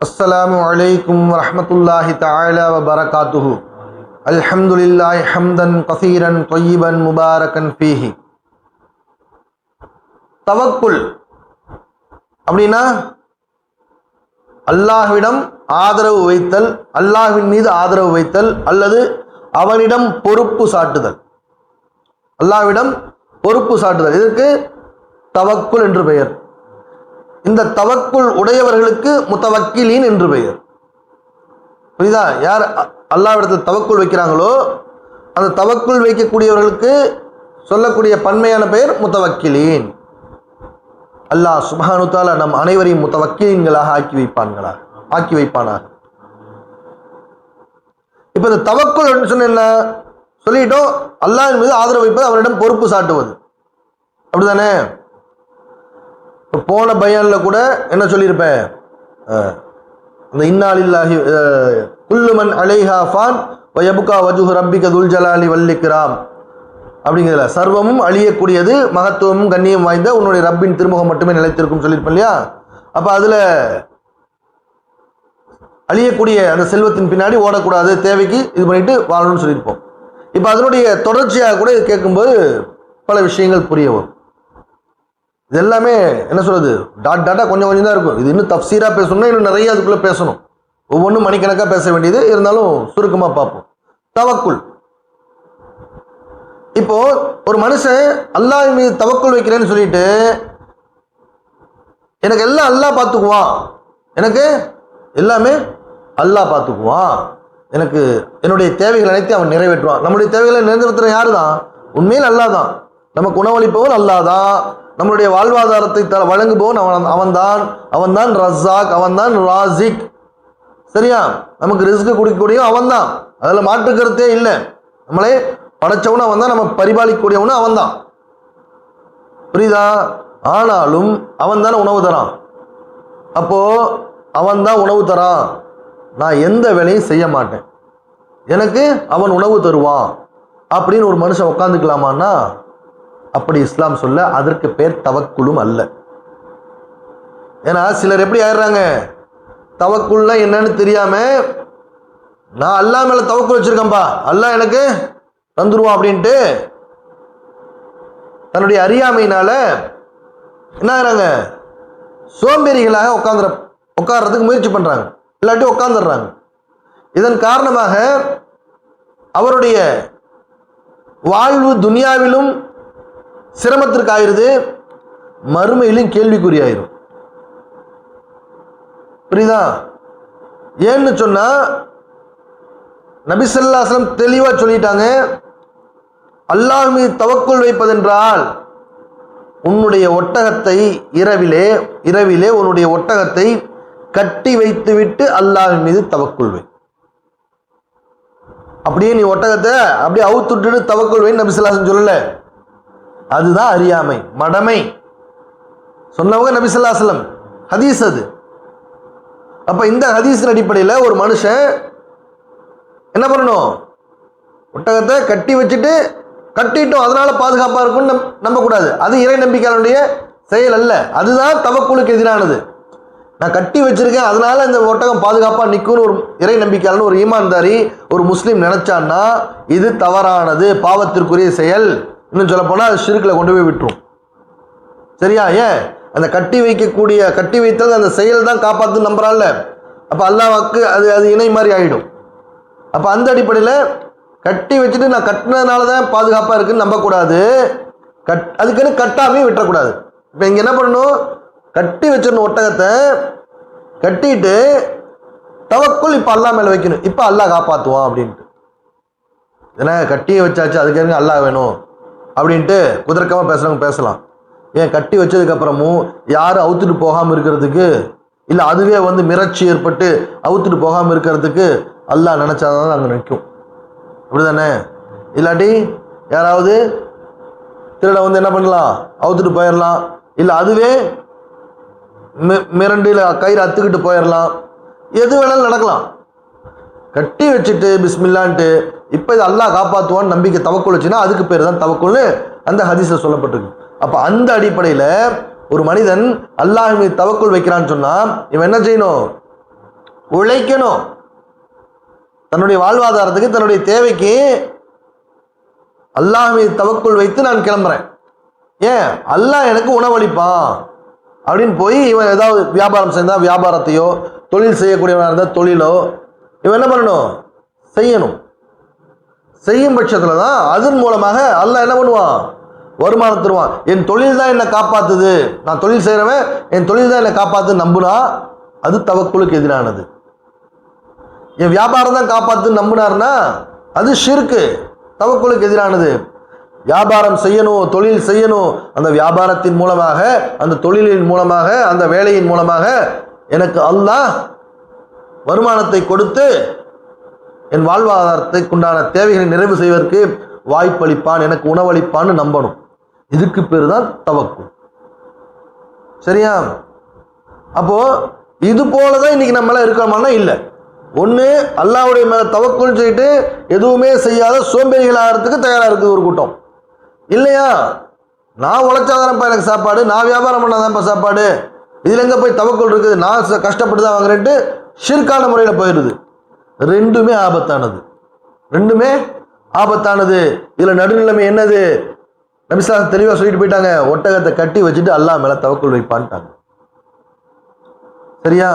السلام عليكم ورحمة الله تعالى وبركاته الحمد لله حمدا كثيرا طيبا مباركا فيه தவக்குல் அப்படின்னா அல்லாஹ்விடம் ஆதரவு வைத்தல் அல்லாஹ்வின் மீது ஆதரவு வைத்தல் அல்லது அவனிடம் பொறுப்பு சாட்டுதல் அல்லாஹ்விடம் பொறுப்பு சாட்டுதல் இதற்கு தவக்குல் என்று பெயர் இந்த தவக்குள் உடையவர்களுக்கு முத்தவக்கிலீன் என்று பெயர். புரியுதா? யார் அ- தவக்குள் வைக்கிறாங்களோ அந்த தவக்குள் வைக்கக்கூடியவர்களுக்கு சொல்லக்கூடிய பன்மையான பெயர் முத்தவக்கிலீன். அல்லாஹ் சுபானுத்தால நம் அனைவரையும் முத்தவக்கீன்களாக ஆக்கி வைப்பான்களா? ஆக்கி வைப்பானாக. இப்போ இந்த தவக்குள் அப்படின்னு சொன்ன என்ன? சொல்லிட்டோம். அல்லாஹின் மீது ஆதரவு வைப்பது அவரிடம் பொறுப்பு சாட்டுவது. அப்படிதானே? இப்போ போன பயானில் கூட என்ன சொல்லியிருப்பேன் இந்த இன்னாலில்லாஹி குல்லுமன் அலைஹா ஃபான் வயபுகா வஜுஹு ரப்பிக துல் ஜலாலி வல்லிக்ராம் அப்படிங்கிறதுல சர்வமும் அழியக்கூடியது மகத்துவமும் கண்ணியம் வாய்ந்த உன்னுடைய ரப்பின் திருமுகம் மட்டுமே நிலைத்திருக்கும் சொல்லியிருப்பேன் இல்லையா? அப்போ அதில் அழியக்கூடிய அந்த செல்வத்தின் பின்னாடி ஓடக்கூடாது தேவைக்கு இது பண்ணிட்டு வாழணும்னு சொல்லியிருப்போம். இப்போ அதனுடைய தொடர்ச்சியாக கூட இது கேட்கும்போது பல விஷயங்கள் புரிய வரும். இது எல்லாமே என்ன சொல்கிறது டாட் டாட்டா கொஞ்சம் கொஞ்சம் தான் இருக்கும். இது இன்னும் தப்சீராக பேசணும்னா இன்னும் நிறைய அதுக்குள்ளே பேசணும். ஒவ்வொன்றும் மணிக்கணக்காக பேச வேண்டியது. இருந்தாலும் சுருக்கமாக பார்ப்போம். தவக்குள். இப்போ ஒரு மனுஷன் அல்லாஹ் மீது தவக்குள் வைக்கிறேன்னு சொல்லிட்டு எனக்கு எல்லாம் அல்லாஹ் பார்த்துக்குவான். எனக்கு எல்லாமே அல்லாஹ் பார்த்துக்குவான். எனக்கு என்னுடைய தேவைகள் அனைத்தையும் அவன் நிறைவேற்றுவான். நம்முடைய தேவைகளை நிறைவேற்றுற யார் தான் உண்மையில் அல்லாஹ் தான். நமக்கு உணவளிப்பவன் அல்லாஹ் தான். நம்மளுடைய வாழ்வாதாரத்தை த வழங்குபவன் அவன் அவன்தான். அவன்தான் ரஸாக் அவன்தான் ராசிக். சரியா? நமக்கு ரிஸ்க் கொடுக்கக்கூடிய அவன்தான். அதில் மாற்று கருத்தே இல்லை. நம்மளே படைச்சவனும் அவன் தான் நம்ம பரிபாலிக்கக்கூடியவனும் அவன் தான் புரியுதா? ஆனாலும் அவன் தானே உணவு தரான். அப்போது அவன் தான் உணவு தரான். நான் எந்த வேலையும் செய்ய மாட்டேன். எனக்கு அவன் உணவு தருவான். அப்படின்னு ஒரு மனுஷன் உட்காந்துக்கலாமான்னா அப்படி இஸ்லாம் சொல்ல அதற்கு பேர் தவக்குளும் அல்ல. ஏன்னா சிலர் எப்படி ஆயிடுறாங்க? தவக்குள்னா என்னன்னு தெரியாம நான் அல்லா மேல தவக்குள் வச்சிருக்கேன்பா அல்லாஹ் எனக்கு தந்துருவான் அப்படின்ட்டு தன்னுடைய அறியாமையினால என்ன ஆகிறாங்க? சோம்பேறிகளாக உட்காந்துற உட்கார்றதுக்கு முயற்சி பண்றாங்க. இல்லாட்டி உட்காந்துடுறாங்க இதன் காரணமாக அவருடைய வாழ்வு துனியாவிலும் சிரமத்திற்கு ஆயிருது மறுமையிலும் கேள்விக்குறியாயிரும். புரியுதா? ஏன்னு சொன்னா நபிசல்லாஸ்லம் தெளிவா சொல்லிட்டாங்க அல்லாஹ் மீது தவக்குள் வைப்பதென்றால் உன்னுடைய ஒட்டகத்தை இரவிலே இரவிலே உன்னுடைய ஒட்டகத்தை கட்டி வைத்துவிட்டு அல்லாஹ் மீது தவக்குள்வை அப்படியே நீ ஒட்டகத்தை அப்படியே அவுத்துட்டு தவக்குள்வைன்னு நபிசல்லாசன் சொல்லலை. அதுதான் அறியாமை மடமை. சொன்னவங்க நபிசல்லாஸ்லம் ஹதீஸ் அது. அப்போ இந்த ஹதீஸின் அடிப்படையில் ஒரு மனுஷன் என்ன பண்ணணும்? ஒட்டகத்தை கட்டி வச்சுட்டு கட்டிட்டோம் அதனால பாதுகாப்பாக இருக்கும்னு நம் நம்பக்கூடாது. அது இறை நம்பிக்கையாளனுடைய செயல் அல்ல. அதுதான் தவக்குழுக்கு எதிரானது. நான் கட்டி வச்சிருக்கேன் அதனால இந்த ஒட்டகம் பாதுகாப்பாக நிற்கும்னு ஒரு இறை நம்பிக்கையாளன் ஒரு ஈமான்தாரி ஒரு முஸ்லீம் நினைச்சான்னா இது தவறானது பாவத்திற்குரிய செயல். இன்னும் சொல்ல போனால் அது சிறுக்கில் கொண்டு போய் விட்டுரும். சரியா? ஏன்? அந்த கட்டி வைக்கக்கூடிய கட்டி வைத்தது அந்த செயல் தான் காப்பாற்று நம்புறான்ல அப்போ அல்லாஹ்வுக்கு அது அது இணை மாதிரி ஆகிடும் அப்போ அந்த அடிப்படையில் கட்டி வச்சுட்டு நான் கட்டினதுனால தான் பாதுகாப்பாக இருக்குன்னு நம்பக்கூடாது. கட் அதுக்குன்னு கட்டாமையும் விட்டுறக்கூடாது. இப்போ இங்கே என்ன பண்ணணும்? கட்டி வச்சிடணும் ஒட்டகத்தை. கட்டிட்டு தவக்குள் இப்போ அல்லாஹ் மேலே வைக்கணும். இப்போ அல்லாஹ் காப்பாற்றுவான் அப்படின்ட்டு. ஏன்னா கட்டியை வச்சாச்சு அதுக்கு அல்லா அல்லாஹ் வேணும்? அப்படின்ட்டு குதர்க்கமாக பேசுகிறவங்க பேசலாம். ஏன் கட்டி வச்சதுக்கப்புறமும் யாரும் அவுத்துட்டு போகாமல் இருக்கிறதுக்கு இல்லை அதுவே வந்து மிரட்சி ஏற்பட்டு அவுத்துட்டு போகாமல் இருக்கிறதுக்கு அல்லாஹ் நினச்சாதான் அங்கே நிற்கும் அப்படிதானே? இல்லாட்டி யாராவது திருட வந்து என்ன பண்ணலாம்? அவுத்துட்டு போயிடலாம் இல்லை அதுவே மி- மிரண்டில் கயிறு அத்துக்கிட்டு போயிடலாம் எது வேணாலும் நடக்கலாம். கட்டி வச்சுட்டு பிஸ்மில்லான்ட்டு இப்போ இது அல்லாஹ் காப்பாற்றுவான்னு நம்பிக்கை தவக்குள் வச்சுன்னா அதுக்கு பேர் தான் தவக்குள்னு அந்த ஹதீஸில் சொல்லப்பட்டிருக்கு. அப்போ அந்த அடிப்படையில் ஒரு மனிதன் அல்லாஹ் மீது தவக்குள் வைக்கிறான்னு சொன்னால் இவன் என்ன செய்யணும்? உழைக்கணும். தன்னுடைய வாழ்வாதாரத்துக்கு தன்னுடைய தேவைக்கு அல்லாஹ் மீது தவக்குள் வைத்து நான் கிளம்புறேன். ஏன்? அல்லாஹ் எனக்கு உணவளிப்பான். அப்படின்னு போய் இவன் ஏதாவது வியாபாரம் செஞ்சால் வியாபாரத்தையோ தொழில் செய்யக்கூடியவனாக இருந்தால் தொழிலோ இவன் என்ன பண்ணணும்? செய்யணும். செய்யும் பட்சத்தில் தான் அதன் மூலமாக அல்ல என்ன பண்ணுவான்? வருமானம் தருவான். என் தொழில் தான் என்னை காப்பாத்துது. நான் தொழில் செய்கிறவன் என் தொழில் தான் என்னை காப்பாற்று நம்புனா அது தவக்குளுக்கு எதிரானது. என் வியாபாரம் தான் காப்பாத்துன்னு நம்பினார்னா அது ஷிர்கு தவக்குளுக்கு எதிரானது. வியாபாரம் செய்யணும் தொழில் செய்யணும் அந்த வியாபாரத்தின் மூலமாக அந்த தொழிலின் மூலமாக அந்த வேலையின் மூலமாக எனக்கு அல்லாஹ் வருமானத்தை கொடுத்து என் வாழ்வாதாரத்துக்குண்டான தேவைகளை நிறைவு செய்வதற்கு வாய்ப்பளிப்பான் எனக்கு உணவளிப்பான்னு நம்பணும். இதுக்கு பேர் தான் தவக்கு. சரியா? அப்போ இது போல தான் இன்னைக்கு நம்மளாம் இருக்கோமானா இல்லை. ஒன்று அல்லாவுடைய மேலே தவக்குன்னு சொல்லிட்டு எதுவுமே செய்யாத சோம்பேறிகள் ஆகிறதுக்கு தயாராக இருக்குது ஒரு கூட்டம். இல்லையா? நான் உழைச்சாதானப்பா எனக்கு சாப்பாடு நான் வியாபாரம் பண்ணாதான்ப்பா சாப்பாடு? இதில் எங்கே போய் தவக்குள் இருக்குது? நான் கஷ்டப்பட்டு தான் வாங்குறேன்ட்டு ஷிர்கான முறையில் போயிடுது. ரெண்டுமே ஆபத்தானது. ரெண்டுமே ஆபத்தானது. இதில் நடுநிலைமை என்னது? நபிசாஸ் தெளிவாக சொல்லிட்டு போயிட்டாங்க. ஒட்டகத்தை கட்டி வச்சுட்டு அல்லாஹ் மேலே தவக்குள் வைப்பான்ட்டாங்க. சரியா?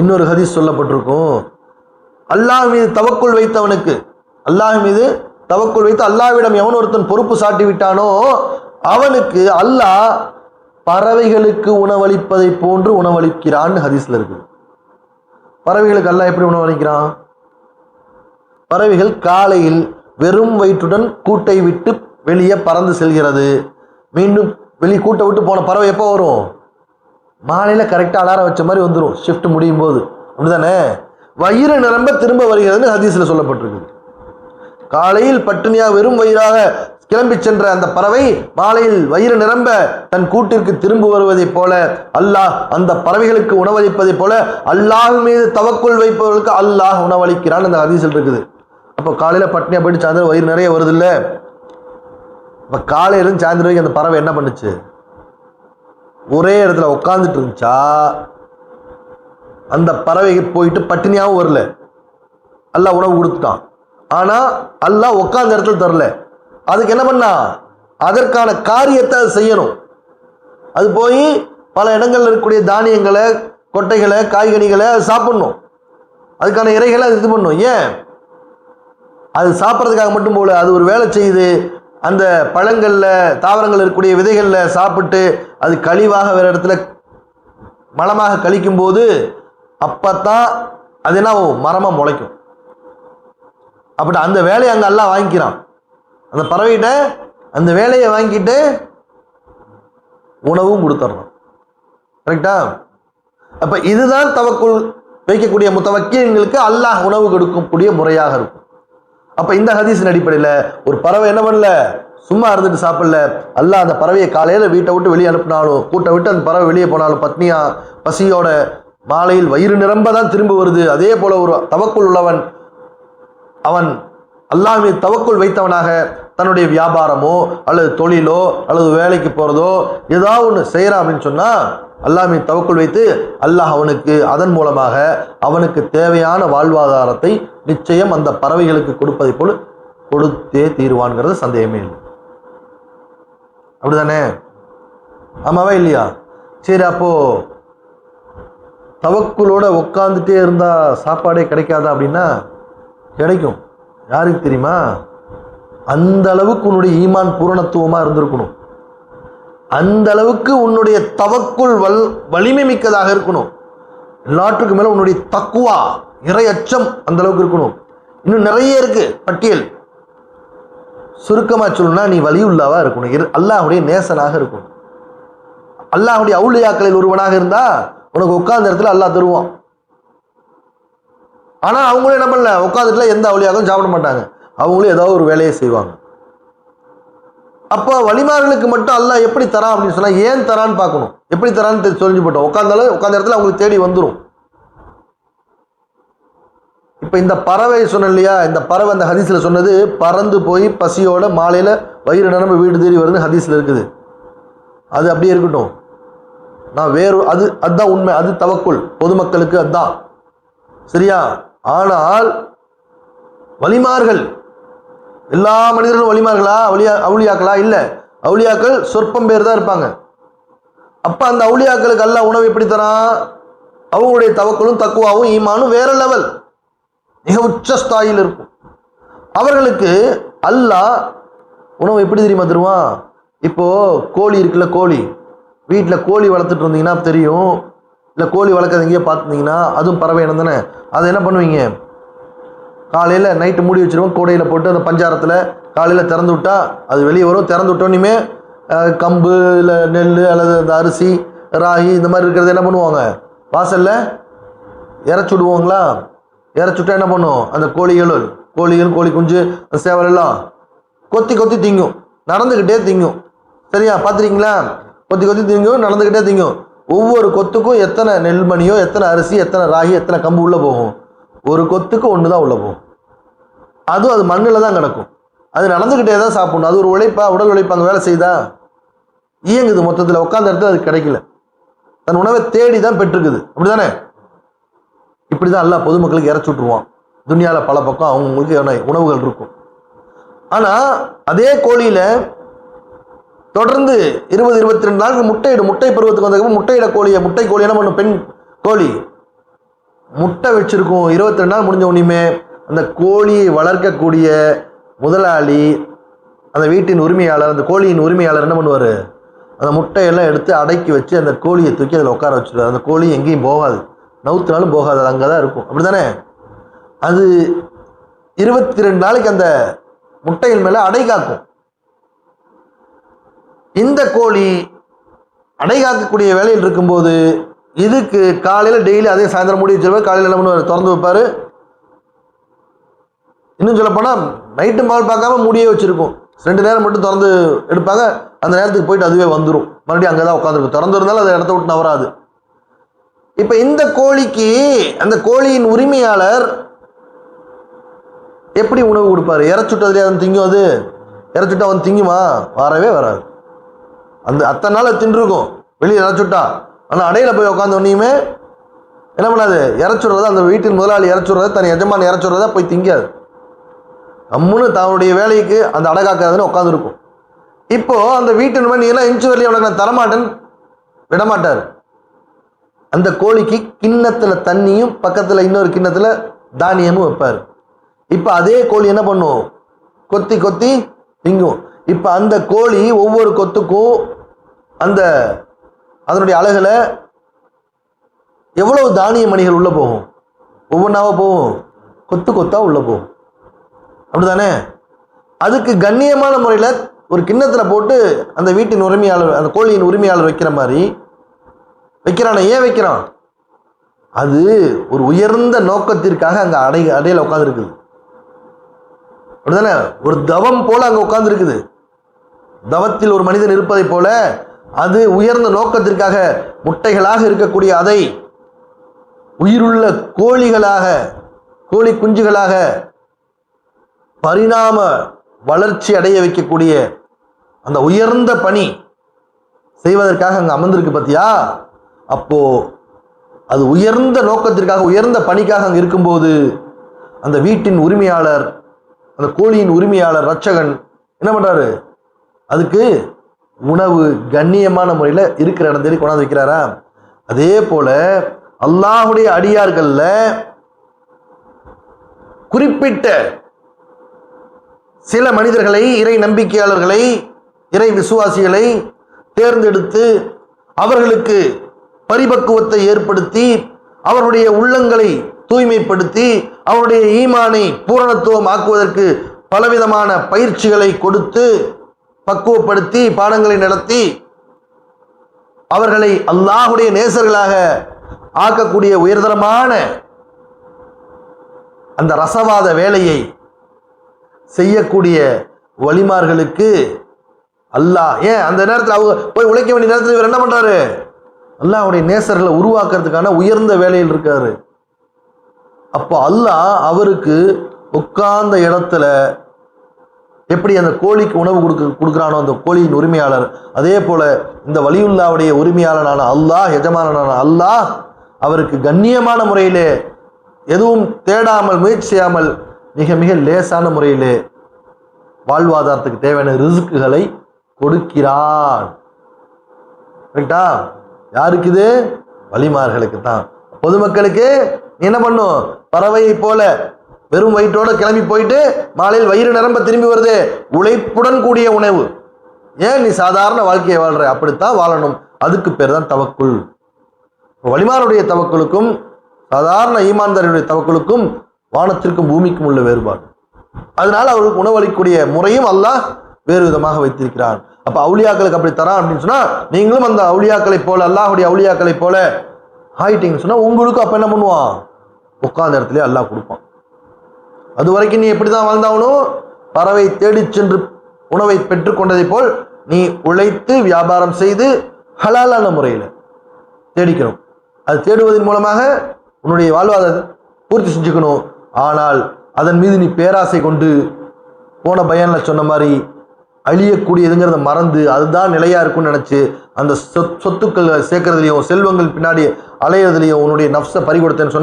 இன்னொரு ஹதீஸ் சொல்லப்பட்டிருக்கும். அல்லாஹ் மீது தவக்குள் வைத்தவனுக்கு அல்லாஹ் மீது தவக்குள் வைத்து அல்லாஹ்விடம் எவன் ஒருத்தன் பொறுப்பு சாட்டி விட்டானோ அவனுக்கு அல்லாஹ் பறவைகளுக்கு உணவளிப்பதை போன்று உணவளிக்கிறான்னு ஹதீஸ்ல இருக்குது. பறவைகளுக்கு அல்லாஹ் எப்படி உணவளிக்கிறான் பறவைகள் காலையில் வெறும் வயிற்றுடன் கூட்டை விட்டு வெளியே பறந்து செல்கிறது. மீண்டும் வெளியே கூட்டை விட்டு போன பறவை எப்போ வரும்? மாலையில் கரெக்டாக அலாரம் வச்ச மாதிரி வந்துடும் ஷிஃப்ட் முடியும் போது. அப்படிதானே? வயிறு நிரம்ப திரும்ப வருகிறதுன்னு ஹதீஸில் சொல்லப்பட்டிருக்குது. காலையில் பட்டினியாக வெறும் வயிறாக கிளம்பி சென்ற அந்த பறவை மாலையில் வயிறு நிரம்ப தன் கூட்டிற்கு திரும்ப வருவதைப் போல அல்லாஹ் அந்த பறவைகளுக்கு உணவளிப்பதைப் போல அல்லாஹ் மீது தவக்குள் வைப்பவர்களுக்கு அல்லாஹ் உணவளிக்கிறான் அந்த ஹதீஸில் இருக்குது. அப்போ காலையில் பட்னியாக போயிட்டு சாயந்தரம் வயிறு நிறைய வருது இல்லை இப்போ காலையிலேருந்து சாயந்தரம் வரைக்கும் அந்த பறவை என்ன பண்ணுச்சு? ஒரே இடத்துல உட்காந்துட்டு இருந்துச்சா? அந்த பறவைக்கு போயிட்டு பட்டினியாகவும் வரல. அல்லாஹ் உணவு கொடுத்துட்டான். ஆனால் அல்லாஹ் உட்காந்த இடத்துல தரல. அதுக்கு என்ன பண்ணா? அதற்கான காரியத்தை அது செய்யணும். அது போய் பல இடங்களில் இருக்கக்கூடிய தானியங்களை கொட்டைகளை காய்கனிகளை அது சாப்பிடணும். அதுக்கான இறைகளை அது இது பண்ணும். ஏன்? அது சாப்பிட்றதுக்காக மட்டும் போல அது ஒரு வேலை செய்யுது அந்த பழங்களில் தாவரங்கள் இருக்கக்கூடிய விதைகளில் சாப்பிட்டு அது கழிவாக வேறு இடத்துல மலமாக கழிக்கும்போது அப்போ தான் அது என்ன மரமாக முளைக்கும். அப்படி அந்த வேலையை அங்கே எல்லாம் வாங்கிக்கிறான். அந்த பறவைகிட்ட அந்த வேலையை வாங்கிட்டு உணவும் கொடுத்துட்றோம் கரெக்டா அப்போ இதுதான் தவக்குள் வைக்கக்கூடிய முத்தவக்கீல்களுக்கு அல்லாஹ் உணவு கொடுக்கக்கூடிய முறையாக இருக்கும். அப்போ இந்த ஹதீஸின் அடிப்படையில் ஒரு பறவை என்ன பண்ணல? சும்மா இருந்துட்டு சாப்பிடல. அல்லாஹ் அந்த பறவையை காலையில் வீட்டை விட்டு வெளியே அனுப்பினாலும் கூட்டை விட்டு அந்த பறவை வெளியே போனாலும் பத்னியா பசியோட மாலையில் வயிறு நிரம்ப தான் திரும்ப வருது. அதே போல ஒரு தவக்குள் உள்ளவன் அவன் அல்லாஹ் மீது தவக்குள் வைத்தவனாக தன்னுடைய வியாபாரமோ அல்லது தொழிலோ அல்லது வேலைக்கு போகிறதோ ஏதாவது ஒன்று செய்கிறான் அப்படின்னு சொன்னால் அல்லாஹ் மீது தவக்குள் வைத்து அல்லாஹ் அவனுக்கு அதன் மூலமாக அவனுக்கு தேவையான வாழ்வாதாரத்தை நிச்சயம் அந்த பறவைகளுக்கு கொடுப்பதை போல் கொடுத்தே தீர்வான்கிறது சந்தேகமே இல்லை. அப்படிதானே? ஆமாவா இல்லையா? சரி அப்போ தவக்குலோட உட்காந்துட்டே இருந்தால் சாப்பாடே கிடைக்காதா அப்படின்னா கிடைக்கும். யாருக்கு தெரியுமா? அந்த அளவுக்கு உன்னுடைய ஈமான் பூரணத்துவமாக இருந்திருக்கணும். அந்த அளவுக்கு உன்னுடைய தவக்குள் வல் வலிமை மிக்கதாக இருக்கணும். எல்லாற்றுக்கும் மேலே உன்னுடைய தக்குவா இறை அச்சம் அந்த அளவுக்கு இருக்கணும். இன்னும் நிறைய இருக்கு பட்டியல். சுருக்கமா சொல்லணும்னா நீ வலியுள்ளவா இருக்கணும். இரு- அல்லாஹுடைய நேசனாக இருக்கணும். அல்லாஹுடைய அவுளியாக்களில் ஒருவனாக இருந்தா உனக்கு உட்கார்ந்த இடத்துல அல்லாஹ் தருவான். ஆனால் அவங்களும் என்ன பண்ணல? உட்காந்துட்டுல எந்த அவளியாகவும் சாப்பிட மாட்டாங்க. அவங்களும் ஏதாவது ஒரு வேலையை செய்வாங்க. அப்போ வழிமார்களுக்கு மட்டும் அல்ல எப்படி தரான் அப்படின்னு சொன்னால் ஏன் தரான்னு பார்க்கணும். எப்படி தரான்னு தெரி- தெரிஞ்சு போட்டோம். உட்காந்தாலும் உட்காந்த இடத்துல அவங்களுக்கு தேடி வந்துடும் இப்போ இந்த பறவை சொன்னேன் இல்லையா? இந்த பறவை அந்த ஹதீஸில் சொன்னது பறந்து போய் பசியோட மாலையில் வயிறு நிரம்ப வீடு தேடி வருது ஹதீஸில் இருக்குது. அது அப்படியே இருக்கட்டும். நான் வேறு அது அதுதான் உண்மை. அது தவக்குள். பொதுமக்களுக்கு அதுதான். சரியா? ஆனால் வலிமார்கள் எல்லா மனிதர்களும் வலிமார்களா? அவுளியா அவுளியாக்களா? இல்லை. அவுளியாக்கள் சொற்பம் பேர் தான் இருப்பாங்க. அப்போ அந்த அவுளியாக்களுக்கு அல்ல உணவு எப்படி தரான்? அவங்களுடைய தவக்களும் தக்குவாவும் ஈமானும் வேற லெவல் மிக உச்ச ஸ்தாயில் இருக்கும். அவர்களுக்கு அல்லாஹ் உணவு எப்படி தெரியுமா தருவான்? இப்போ கோழி இருக்குல்ல கோழி. வீட்டில் கோழி வளர்த்துட்டு இருந்தீங்கன்னா தெரியும் இல்லை கோழி வளர்க்குறது எங்கேயோ பார்த்துருந்தீங்கன்னா அதுவும் பறவை இனம் தானே? அதை என்ன பண்ணுவீங்க? காலையில் நைட்டு மூடி வச்சுருவோம் கூடையில் போட்டு அந்த பஞ்சாரத்தில் காலையில் திறந்து விட்டால் அது வெளியே வரும். திறந்து விட்டோன்னுமே கம்பு இல்லை நெல் அல்லது அந்த அரிசி ராகி இந்த மாதிரி இருக்கிறது என்ன பண்ணுவாங்க? வாசலில் இறச்சி விடுவோங்களா? இறச்சி விட்டா என்ன பண்ணும்? அந்த கோழிகள் கோழிகள் கோழி குஞ்சு அந்த சேவல் எல்லாம் கொத்தி கொத்தி திங்கும். நடந்துக்கிட்டே திங்கும். சரியா? பார்த்துருக்கீங்களா? கொத்தி கொத்தி திங்கும் நடந்துக்கிட்டே திங்கும். ஒவ்வொரு கொத்துக்கும் எத்தனை நெல்மணியோ எத்தனை அரிசி எத்தனை ராகி எத்தனை கம்பு உள்ளே போகும்? ஒரு கொத்துக்கு ஒன்று தான் உள்ளே போகும். அதுவும் அது மண்ணில் தான் கிடக்கும். அது நடந்துக்கிட்டே தான் சாப்பிடணும். அது ஒரு உழைப்பா உடல் உழைப்பு அங்கே வேலை செய்தா இயங்குது மொத்தத்தில். உட்காந்த இடத்துல அது கிடைக்கல. தன் உணவை தேடி தான் பெற்றிருக்குது. அப்படிதானே இப்படி தான் எல்லாம் பொதுமக்களுக்கு இறச்சி விட்ருவான் துனியாவில் பல பக்கம் அவங்கவுங்களுக்கு என்ன உணவுகள் இருக்கும். ஆனால் அதே கோழியில் தொடர்ந்து இருபது இருபத்தி ரெண்டு நாளுக்கு முட்டையிடும் முட்டை பருவத்துக்கு வந்ததுக்கு முட்டையிட கோழியை முட்டை கோழி என்ன பண்ணும்? பெண் கோழி. முட்டை வச்சிருக்கும். இருபத்தி ரெண்டு நாள் முடிஞ்ச உடனேயுமே அந்த கோழியை வளர்க்கக்கூடிய முதலாளி அந்த வீட்டின் உரிமையாளர் அந்த கோழியின் உரிமையாளர் என்ன பண்ணுவார்? அந்த முட்டையெல்லாம் எடுத்து அடக்கி வச்சு அந்த கோழியை தூக்கி அதில் உட்கார வச்சுருவார். அந்த கோழி எங்கேயும் போகாது. நவுத்தினாலும் போகாது. அது அங்கே தான் இருக்கும். அப்படி தானே அது இருபத்தி ரெண்டு நாளைக்கு அந்த முட்டைகள் மேலே அடை காக்கும். இந்த கோழி அடை காக்கக்கூடிய வேலையில் இருக்கும்போது இதுக்கு காலையில் டெய்லி அதே சாயந்தரம் மூடி வச்சிருப்பார் காலையில் என்ன பண்ணுவார்? திறந்து வைப்பார். இன்னும் சொல்லப்போனால் நைட்டு பால் பார்க்காம மூடியே வச்சுருக்கும். ரெண்டு நேரம் மட்டும் திறந்து எடுப்பாங்க. அந்த நேரத்துக்கு போயிட்டு அதுவே வந்துடும் மறுபடியும் அங்கே தான் உட்காந்துருக்கும் திறந்து இருந்தாலும் அதை இடத்த விட்டு நவராது. இப்போ இந்த கோழிக்கு அந்த கோழியின் உரிமையாளர் எப்படி உணவு கொடுப்பாரு? இறச்சுட்டதுலேயே அவன் திங்கும் அது. இறச்சுட்டு அவன் திங்குமா? வரவே வராது. அந்த அத்தனை நாள் தின்றுருக்கும். வெளியே இறச்சுட்டா ஆனால் அடையில் போய் உட்காந்தோன்னையுமே என்ன பண்ணாது? இறச்சுடுறத அந்த வீட்டின் முதலாளி இறச்சுடுறத தன் எஜமான இறச்சுடுறத போய் திங்காது. அம்முன்னு தன்னுடைய வேலைக்கு அந்த அடகாக்காதுன்னு உட்காந்துருக்கும் இப்போது அந்த வீட்டின் மேல் நீ எல்லாம் இன்ச்சு வரலையே உனக்கு நான் தரமாட்டேன்னு விடமாட்டார். அந்த கோழிக்கு கிண்ணத்தில் தண்ணியும் பக்கத்தில் இன்னொரு கிண்ணத்தில் தானியமும் வைப்பார். இப்போ அதே கோழி என்ன பண்ணும்? கொத்தி கொத்தி திங்கும். இப்போ அந்த கோழி ஒவ்வொரு கொத்துக்கும் அந்த அதனுடைய அழகில் எவ்வளவு தானிய மணிகள் உள்ள போகும்? ஒவ்வொன்றாவா போகும்? கொத்து கொத்தா உள்ள போகும். அப்படிதானே அதுக்கு கண்ணியமான முறையில் ஒரு கிண்ணத்தில் போட்டு அந்த வீட்டின் உரிமையாளர் அந்த கோழியின் உரிமையாளர் வைக்கிற மாதிரி வைக்கிறானே ஏன் வைக்கிறான்? அது ஒரு உயர்ந்த நோக்கத்திற்காக அங்கே அடை அடையில் உட்காந்துருக்குது அப்படிதானே ஒரு தவம் போல் அங்கே உட்காந்துருக்குது தவத்தில் ஒரு மனிதன் இருப்பதைப் போல அது உயர்ந்த நோக்கத்திற்காக முட்டைகளாக இருக்கக்கூடிய அதை உயிருள்ள கோழிகளாக கோழி குஞ்சுகளாக பரிணாம வளர்ச்சி அடைய வைக்கக்கூடிய அந்த உயர்ந்த பணி செய்வதற்காக அங்கே அமர்ந்திருக்கு பார்த்தியா அப்போ அது உயர்ந்த நோக்கத்திற்காக உயர்ந்த பணிக்காக அங்கே இருக்கும்போது அந்த வீட்டின் உரிமையாளர் அந்த கோழியின் உரிமையாளர் ரட்சகன் என்ன பண்ணுறாரு அதுக்கு உணவு கண்ணியமான முறையில் இருக்கிற இடம் தேடி கொண்டாந்து வைக்கிறாரா? அதே போல அல்லாஹுடைய அடியார்களில் குறிப்பிட்ட சில மனிதர்களை இறை நம்பிக்கையாளர்களை இறை விசுவாசிகளை தேர்ந்தெடுத்து அவர்களுக்கு பரிபக்குவத்தை ஏற்படுத்தி அவருடைய உள்ளங்களை தூய்மைப்படுத்தி அவருடைய ஈமானை பூரணத்துவம் ஆக்குவதற்கு பலவிதமான பயிற்சிகளை கொடுத்து பக்குவப்படுத்தி பாடங்களை நடத்தி அவர்களை அல்லாஹுடைய நேசர்களாக ஆக்கக்கூடிய உயர்தரமான அந்த ரசவாத வேலையை செய்யக்கூடிய வழிமார்களுக்கு அல்லாஹ் ஏன் அந்த நேரத்தில் அவங்க போய் உழைக்க வேண்டிய நேரத்தில் இவர் என்ன பண்றாரு? அல்லாஹ்வுடைய நேசர்களை உருவாக்குறதுக்கான உயர்ந்த வேலையில் இருக்காரு. அப்போ அல்லாஹ் அவருக்கு உட்கார்ந்த இடத்துல எப்படி அந்த கோழிக்கு உணவு கொடுக்க கொடுக்குறானோ அந்த கோழியின் உரிமையாளர். அதே போல இந்த வலியுல்லாவுடைய உரிமையாளனான அல்லாஹ் எஜமானனான அல்லாஹ் அவருக்கு கண்ணியமான முறையிலே எதுவும் தேடாமல் முயற்சி செய்யாமல் மிக மிக லேசான முறையிலே வாழ்வாதாரத்துக்கு தேவையான ரிசுக்குகளை கொடுக்கிறான். கரெக்டா யாருக்கு இது? வலிமார்களுக்கு தான். பொதுமக்களுக்கு என்ன பண்ணும்? பறவையை போல வெறும் வயிற்றோட கிளம்பி போயிட்டு மாலையில் வயிறு நிரம்ப திரும்பி வருது. உழைப்புடன் கூடிய உணவு. ஏன் நீ சாதாரண வாழ்க்கையை வாழ்ற? அப்படித்தான் வாழணும். அதுக்கு பேர் தான் தவக்குள். வலிமாருடைய தவக்குளுக்கும் சாதாரண ஈமான்தாரியுடைய தவக்குளுக்கும் வானத்திற்கும் பூமிக்கும் உள்ள வேறுபாடு. அதனால அவருக்கு உணவளிக்கக்கூடிய முறையும் அல்லாஹ் வேறு விதமாக வைத்திருக்கிறார் அப்ப அவுளியாக்களுக்கு அப்படி தரான் அப்படின்னு சொன்னா நீங்களும் அந்த அவுளியாக்களை போல அல்லாஹுடைய அவுளியாக்களை போல ஆயிட்டீங்கன்னு சொன்னா உங்களுக்கும் அப்ப என்ன பண்ணுவான்? உட்காந்த இடத்துல அல்லாஹ் கொடுப்பான். அது வரைக்கும் நீ எப்படி தான் வாழ்ந்தாவணும் பறவை தேடிச் சென்று உணவை பெற்றுக்கொண்டதை போல் நீ உழைத்து வியாபாரம் செய்து ஹலாலான முறையில் தேடிக்கணும். அது தேடுவதன் மூலமாக உன்னுடைய வாழ்வாதாரத்தை பூர்த்தி செஞ்சுக்கணும். ஆனால் அதன் மீது நீ பேராசை கொண்டு போன பயனில் சொன்ன மாதிரி அழியக்கூடியதுங்கிறத மறந்து அதுதான் நிலையாக இருக்கும்னு நினச்சி அந்த சொத் சொத்துக்கள் சேர்க்கறதுலையும் செல்வங்கள் பின்னாடி அலையிறதுலையும் உன்னுடைய நஃப்ஸை பறி கொடுத்தேன்னு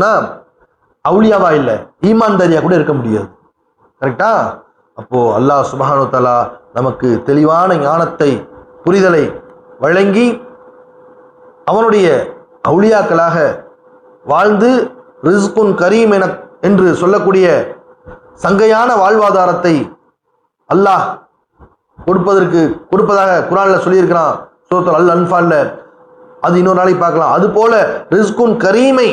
அவுளியாவா இல்லை? ஈமான்தாரியா கூட இருக்க முடியாது. கரெக்டா அப்போ அல்லாஹ் சுபஹானு தலா நமக்கு தெளிவான ஞானத்தை புரிதலை வழங்கி அவனுடைய அவுளியாக்களாக வாழ்ந்து ரிஸ்குன் கரீம் என என்று சொல்லக்கூடிய சங்கையான வாழ்வாதாரத்தை அல்லாஹ் கொடுப்பதற்கு கொடுப்பதாக குரானில் சொல்லியிருக்கிறான். சூரத்துல் அல் அன்ஃபால்ல அது இன்னொரு நாளைக்கு பார்க்கலாம். அது போல ரிஸ்குன் கரீமை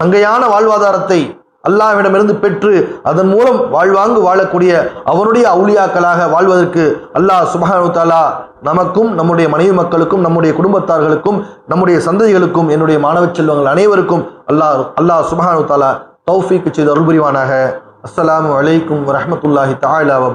தங்கையான வாழ்வாதாரத்தை அல்லாஹ்விடமிருந்து பெற்று அதன் மூலம் வாழ்வாங்கு வாழக்கூடிய அவனுடைய அவுளியாக்களாக வாழ்வதற்கு அல்லாஹ் சுப்ஹானஹு நமக்கும் நம்முடைய மனைவி மக்களுக்கும் நம்முடைய குடும்பத்தார்களுக்கும் நம்முடைய சந்ததிகளுக்கும் என்னுடைய மாணவ செல்வங்கள் அனைவருக்கும் அல்லாஹ் அல்லாஹ் சுப்ஹானஹு தஆலா செய்த செய்து அருள் புரிவானாக அஸ்ஸலாமு அலைக்கும் வரஹ்மத்துல்லாஹி தஆலா வ